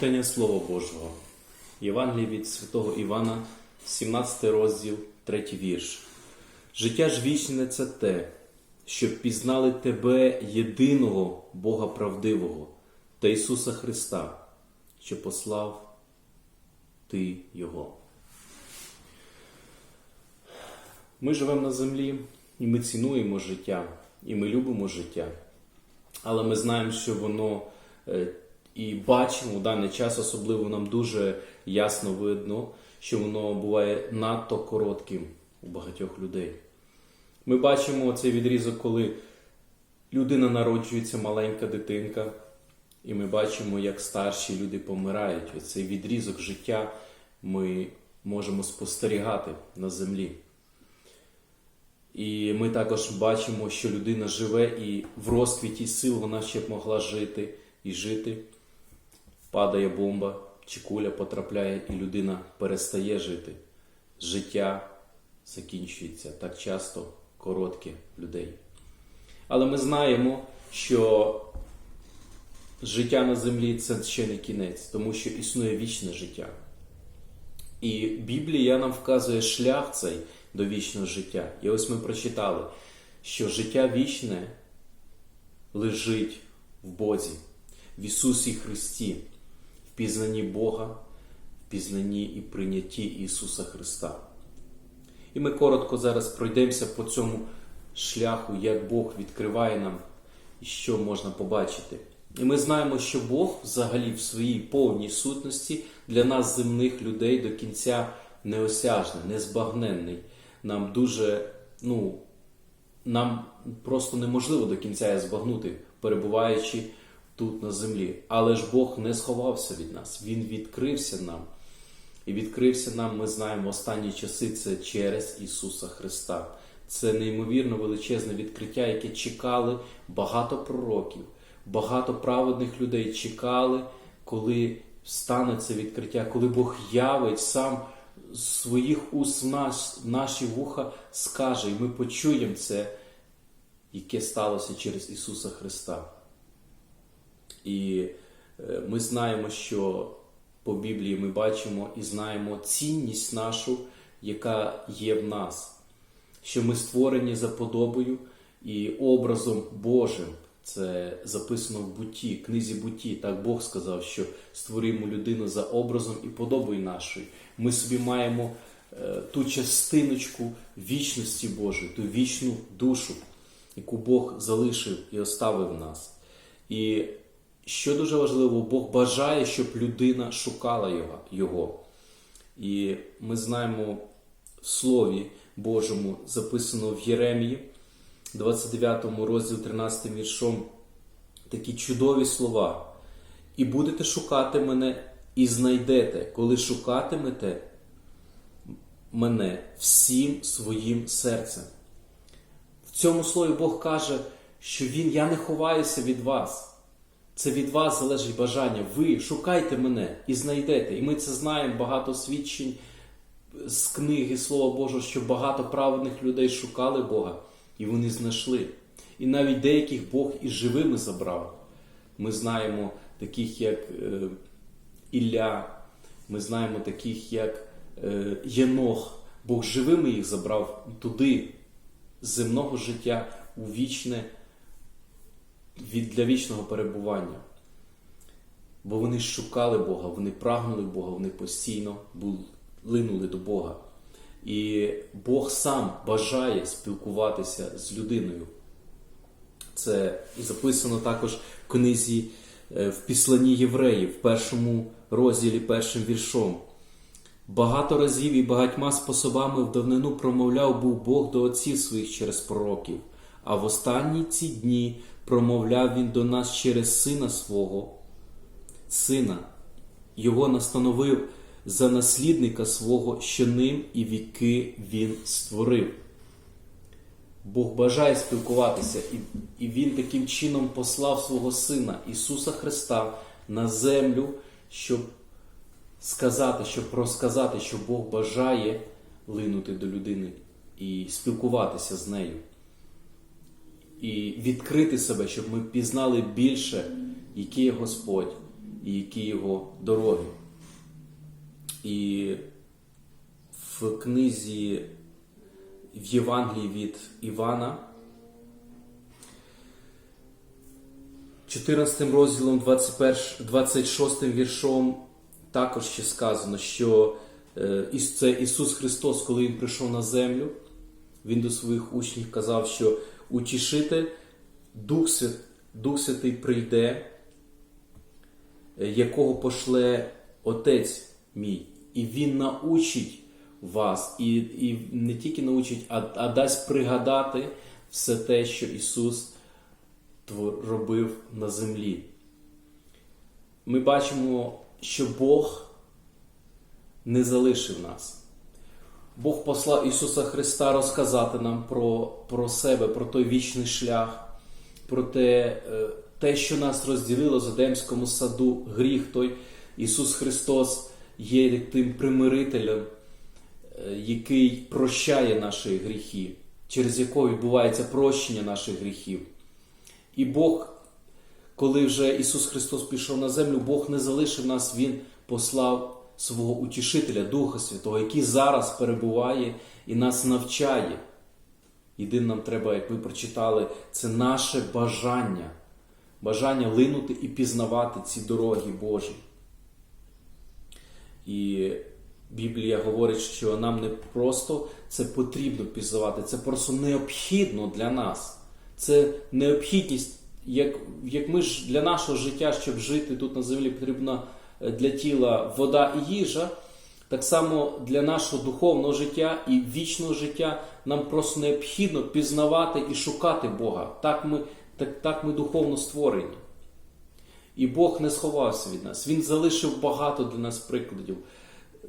Читання Слова Божого. Євангеліє від святого Івана, 17 розділ, 3 вірш. Життя ж вічне це те, щоб пізнали Тебе, єдиного Бога правдивого та Ісуса Христа, що послав Ти Його. Ми живемо на землі і ми цінуємо життя, і ми любимо життя. Але ми знаємо, що воно е, і бачимо в даний час, особливо нам дуже ясно видно, що воно буває надто коротким у багатьох людей. Ми бачимо цей відрізок, коли людина народжується, маленька дитинка, і ми бачимо, як старші люди помирають. Цей відрізок життя ми можемо спостерігати на землі. І ми також бачимо, що людина живе і в розквіті сил вона ще б могла жити і жити. Падає бомба чи куля потрапляє, і людина перестає жити. Життя закінчується так часто коротке людей. Але ми знаємо, що життя на землі це ще не кінець, тому що існує вічне життя. І Біблія нам вказує шлях цей до вічного життя. І ось ми прочитали, що життя вічне лежить в Бозі, в Ісусі Христі, пізнанні Бога, в пізнанні і прийнятті Ісуса Христа. І ми коротко зараз пройдемося по цьому шляху, як Бог відкриває нам і що можна побачити. І ми знаємо, що Бог взагалі в своїй повній сутності для нас, земних людей, до кінця неосяжний, незбагненний. Нам дуже, ну, нам просто неможливо до кінця збагнути, перебуваючи тут на землі. Але ж Бог не сховався від нас, Він відкрився нам. І відкрився нам, ми знаємо, останні часи це через Ісуса Христа. Це неймовірно величезне відкриття, яке чекали багато пророків, багато праведних людей чекали, коли стане це відкриття, коли Бог явить сам своїх уст в наш, наші вуха скаже, і ми почуємо це, яке сталося через Ісуса Христа. І е, ми знаємо, що по Біблії ми бачимо і знаємо цінність нашу, яка є в нас, що ми створені за подобою і образом Божим. Це записано в буті, книзі буті. Так Бог сказав, що створимо людину за образом і подобою нашою. Ми собі маємо е, ту частиночку вічності Божої, ту вічну душу, яку Бог залишив і оставив нас. І що дуже важливо, Бог бажає, щоб людина шукала його. І ми знаємо в Слові Божому, записано в Єремії, 29 розділ 13 віршом, такі чудові слова. І будете шукати мене, і знайдете, коли шукатимете мене всім своїм серцем. В цьому слові Бог каже, що Він, я не ховаюся від вас. Це від вас залежить бажання. Ви шукайте мене і знайдете. І ми це знаємо багато свідчень з книги Слова Божого, що багато праведних людей шукали Бога, і вони знайшли. І навіть деяких Бог і живими забрав. Ми знаємо таких, як е, Ілля, ми знаємо таких, як е, Єнох. Бог живими їх забрав туди, з земного життя у вічне від, для вічного перебування. Бо вони шукали Бога, вони прагнули Бога, вони постійно линули до Бога. І Бог сам бажає спілкуватися з людиною. Це записано також в книзі е, в Післанні Євреїв, в першому розділі, першим віршом. Багато разів і багатьма способами в давнину промовляв був Бог до отців своїх через пророків, а в останні ці дні промовляв Він до нас через Сина свого, Сина, Його настановив за наслідника свого, що ним і віки Він створив. Бог бажає спілкуватися, і, Він таким чином послав свого Сина Ісуса Христа на землю, щоб сказати, щоб розказати, що Бог бажає линути до людини і спілкуватися з нею. І відкрити себе, щоб ми пізнали більше, який є Господь, і які його дороги. І в книзі в Євангелії від Івана, 14 розділом 21, 26 віршом також ще сказано, що е, це Ісус Христос, коли Він прийшов на землю, Він до своїх учнів казав, що утішитель, Дух, Свят, Дух Святий прийде, е, якого пошле Отець мій, і Він научить вас, і, і не тільки научить, а, а дасть пригадати все те, що Ісус робив на землі. Ми бачимо, що Бог не залишив нас. Бог послав Ісуса Христа розказати нам про, про себе, про той вічний шлях, про те, е, те, що нас розділило в Едемському саду, гріх той. Ісус Христос є тим примирителем, е, який прощає наші гріхи, через якого відбувається прощення наших гріхів. І Бог, коли вже Ісус Христос пішов на землю, Бог не залишив нас, Він послав свого утішителя, Духа Святого, який зараз перебуває і нас навчає. Єдине нам треба, як ви прочитали, це наше бажання, бажання линути і пізнавати ці дороги Божі. І Біблія говорить, що нам не просто це потрібно пізнавати, це просто необхідно для нас. Це необхідність, як, як ми ж для нашого життя, щоб жити тут на землі, потрібна е, для тіла вода і їжа. Так само для нашого духовного життя і вічного життя нам просто необхідно пізнавати і шукати Бога. Так ми, так, так ми духовно створені. І Бог не сховався від нас. Він залишив багато для нас прикладів.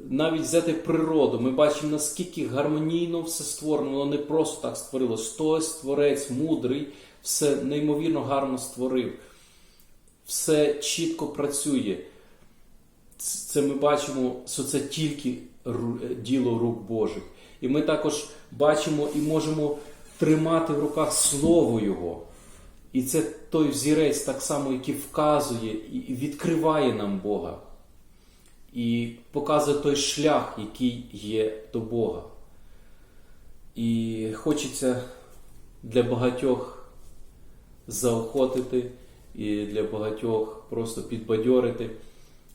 Навіть взяти природу, ми бачимо, наскільки гармонійно все створено. Воно не просто так створилось. Хтось творець мудрий, все неймовірно гарно створив. Все чітко працює. Це ми бачимо, що це тільки діло рук Божих. І ми також бачимо і можемо тримати в руках Слово Його. І це той взірець, так само, який вказує і відкриває нам Бога. І показує той шлях, який є до Бога. І хочеться для багатьох заохотити і для багатьох просто підбадьорити,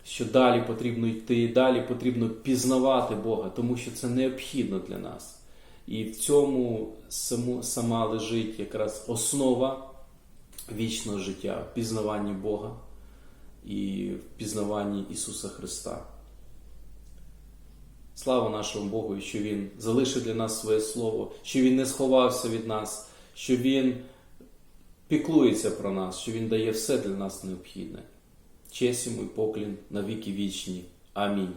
що далі потрібно йти, далі потрібно пізнавати Бога, тому що це необхідно для нас. І в цьому сама лежить якраз основа вічного життя, в пізнаванні Бога і в Ісуса Христа. Слава нашому Богу, що Він залишив для нас своє Слово, що Він не сховався від нас, що Він піклується про нас, що Він дає все для нас необхідне. Честь йому і поклін на віки вічні. Амінь.